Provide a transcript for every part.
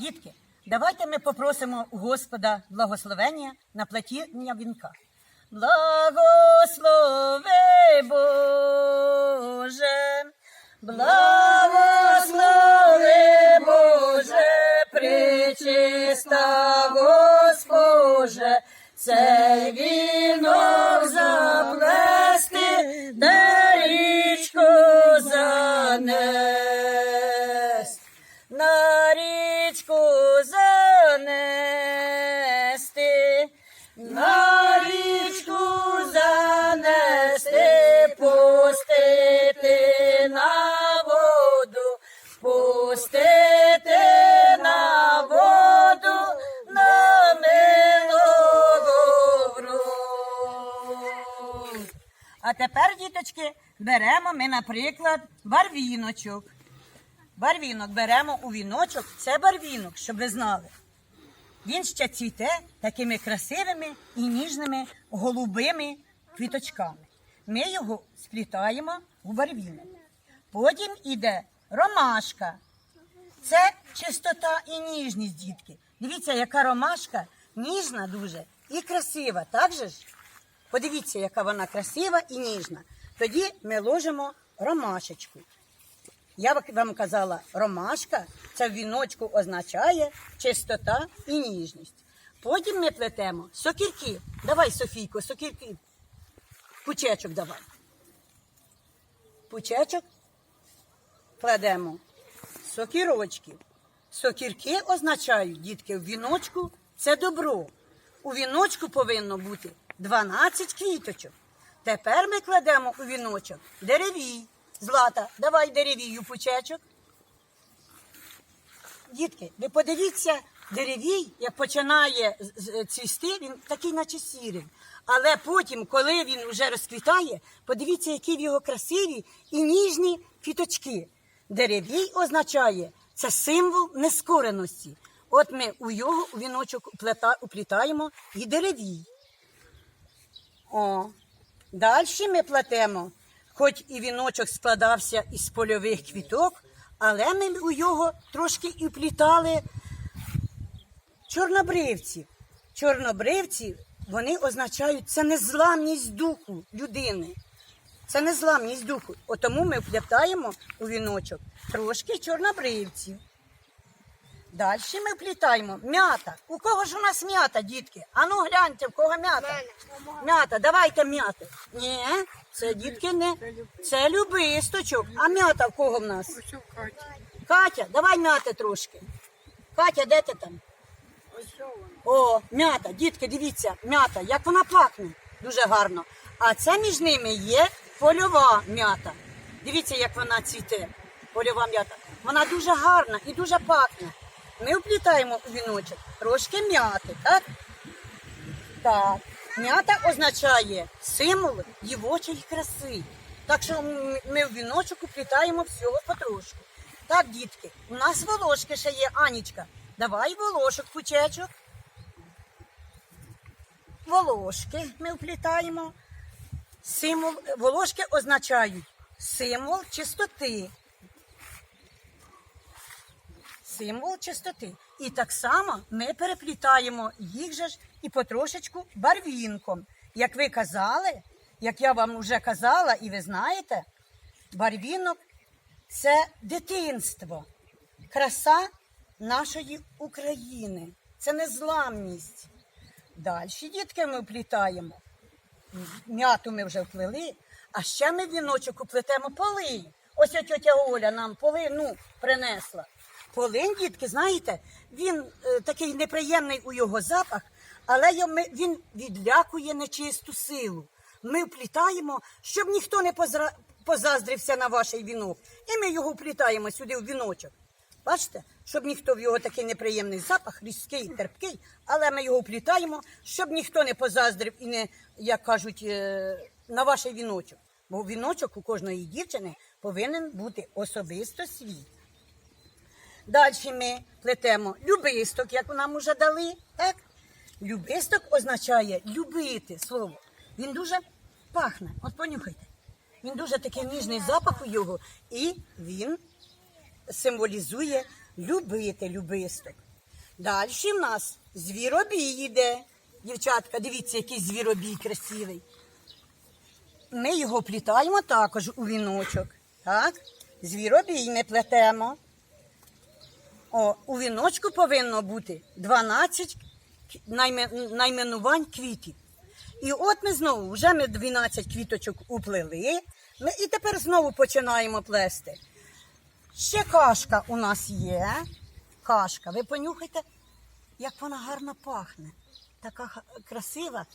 Дітки, давайте ми попросимо у Господа благословення на платіння вінка. Благослови Боже, благослови Боже, причиста Госпоже, цей вінок заплести, А тепер, діточки, беремо ми, наприклад, барвіночок. Барвінок беремо у віночок. Це барвінок, щоб ви знали. Він ще цвіте такими красивими і ніжними голубими квіточками. Ми його сплітаємо у барвінок. Потім іде ромашка. Це чистота і ніжність, дітки. Дивіться, яка ромашка ніжна дуже і красива, так же ж? Подивіться, яка вона красива і ніжна. Тоді ми ложимо ромашечку. Я вам- казала, ромашка це в віночку означає чистота і ніжність. Потім ми плетемо сокірки. Давай, Софійко, сокірки. Пучечок давай. Пучечок кладемо сокірочки. Сокірки означають, дітки, в віночку це добро. У віночку повинно бути 12 квіточок. Тепер ми кладемо у віночок деревій. Злата, давай деревію пучечок. Дітки, ви подивіться, деревій, як починає цвісти, він такий, наче сірий. Але потім, коли він вже розквітає, подивіться, які в його красиві і ніжні квіточки. Деревій означає це символ нескореності. От ми у його у віночок уплітаємо і деревій. О, далі ми плетемо, хоч і віночок складався із польових квіток, але ми у його трошки і вплітали чорнобривці. Чорнобривці вони означають це незламність духу людини. Це незламність духу. От тому ми вплітаємо у віночок трошки чорнобривців. Далі ми вплітаємо м'ята. У кого ж у нас м'ята, дітки? Ану гляньте, в кого м'ята. М'ята, давайте м'яти. Ні, це дітки не. Це любисточок. А м'ята в кого в нас? Катя, давай м'яти трошки. Катя, де ти там? О, м'ята, дітки, дивіться, м'ята, як вона пахне. Дуже гарно. А це між ними є польова м'ята. Дивіться, як вона цвіте. Польова м'ята. Вона дуже гарна і дуже пахне. Ми вплітаємо у віночок трошки м'яти, так? Так. М'ята означає символ дівочої краси. Так що ми в віночок уплітаємо всього потрошку. Так, дітки, у нас волошки ще є, Анічка. Давай волошок, пучечок. Волошки ми вплітаємо. Символ, волошки означають символ чистоти. Символ чистоти. І так само ми переплітаємо їх же ж і потрошечку барвінком. Як ви казали, як я вам вже казала, і ви знаєте, барвінок це дитинство, краса нашої України. Це незламність. Далі, дітки, ми вплітаємо. М'яту ми вже вплели, а ще ми віночок уплетемо полинь. Ось тетя Оля нам полину принесла. Полинь, дітки, знаєте, він е, такий неприємний у його запах, але його ми- він відлякує нечисту силу. Ми вплітаємо, щоб ніхто не позра- позаздрився на ваш вінок. І ми його вплітаємо сюди в віночок. Бачите, щоб ніхто в його такий неприємний запах, різкий, терпкий, але ми його вплітаємо, щоб ніхто не позаздрив і не, як кажуть, е, на ваш віночок. Бо віночок у кожної дівчини повинен бути особисто свій. Далі ми плетемо любисток, як нам уже дали. Так? Любисток означає любити слово. Він дуже пахне. От понюхайте. Він дуже такий ніжний запах у його, і він символізує любити любисток. Далі в нас звіробій йде. Дівчатка, дивіться, який звіробій красивий. Ми його плітаємо також у віночок. Так? Звіробій ми плетемо. О, у віночку повинно бути 12 к- найменувань квітів. І от ми знову, вже ми 12 квіточок уплели, ми і тепер знову починаємо плести. Ще кашка у нас є. Кашка, ви понюхайте, як вона гарно пахне. Така красива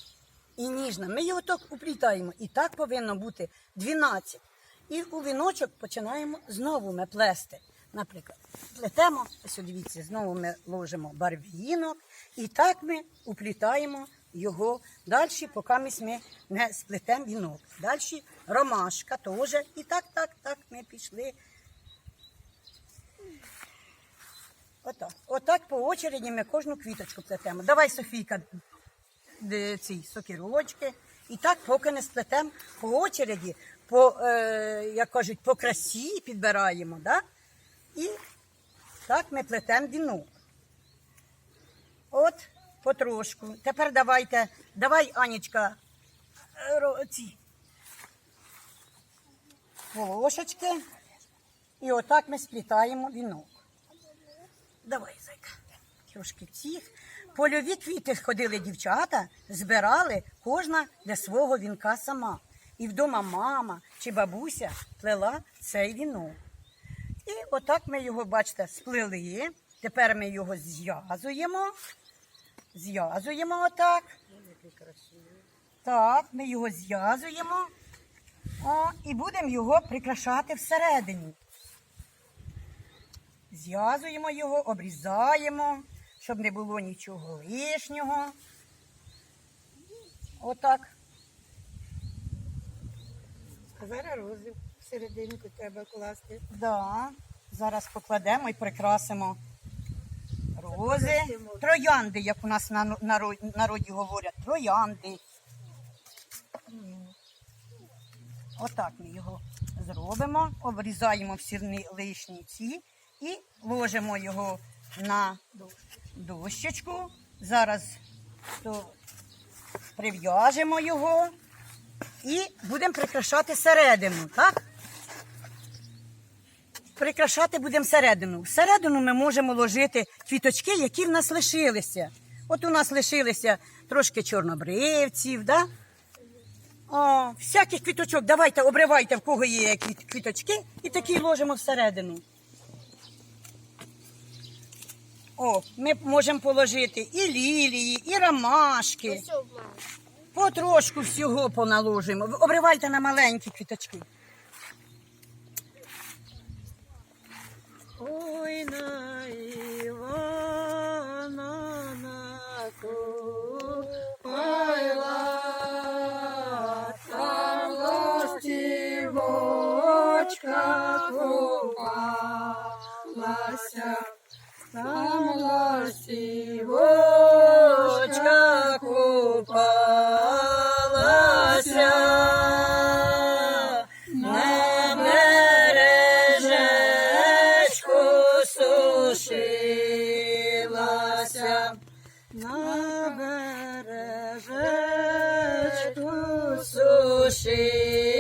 і ніжна. Ми його так уплітаємо. І так повинно бути 12. І у віночок починаємо знову ми плести. Наприклад, плетемо, ось дивіться, знову ми ложимо барвінок, і так ми уплітаємо його далі, поки ми не сплетемо вінок. Далі ромашка теж. І так, так, так ми пішли. Отак. Отак по очереді ми кожну квіточку плетемо. Давай, Софійка, ці сокірочки. І так, поки не сплетемо по очереді, по, е, як кажуть, по красі підбираємо, да? І так ми плетемо вінок. От, потрошку. Тепер давайте, давай, Анічка, е, ці волошечки. І отак ми сплітаємо вінок. Давай, зайка. Трошки цих. Польові квіти ходили дівчата, збирали кожна для свого вінка сама. І вдома мама чи бабуся плела цей вінок. І отак ми його, бачите, сплели. Тепер ми його зв'язуємо. Зв'язуємо отак. Так, ми його зв'язуємо. О, і будемо його прикрашати всередині. Зв'язуємо його, обрізаємо, щоб не було нічого лишнього. Отак. А зараз рози всерединку треба класти. Да. Зараз покладемо і прикрасимо рози. Троянди, як у нас на наро- народі говорять, троянди. Отак ми його зробимо, обрізаємо всі лишні ці і ложимо його на дощечку. Зараз то прив'яжемо його і будемо прикрашати середину, так? Прикрашати будемо середину. Всередину ми можемо ложити квіточки, які в нас лишилися. От у нас лишилися трошки чорнобривців, да? О, всяких квіточок. Давайте обривайте, в кого є квіт- квіточки, і такі ложимо всередину. О, ми можемо положити і лілії, і ромашки. Потрошку всього поналожимо. Обривайте на маленькі квіточки. Ой, на Shri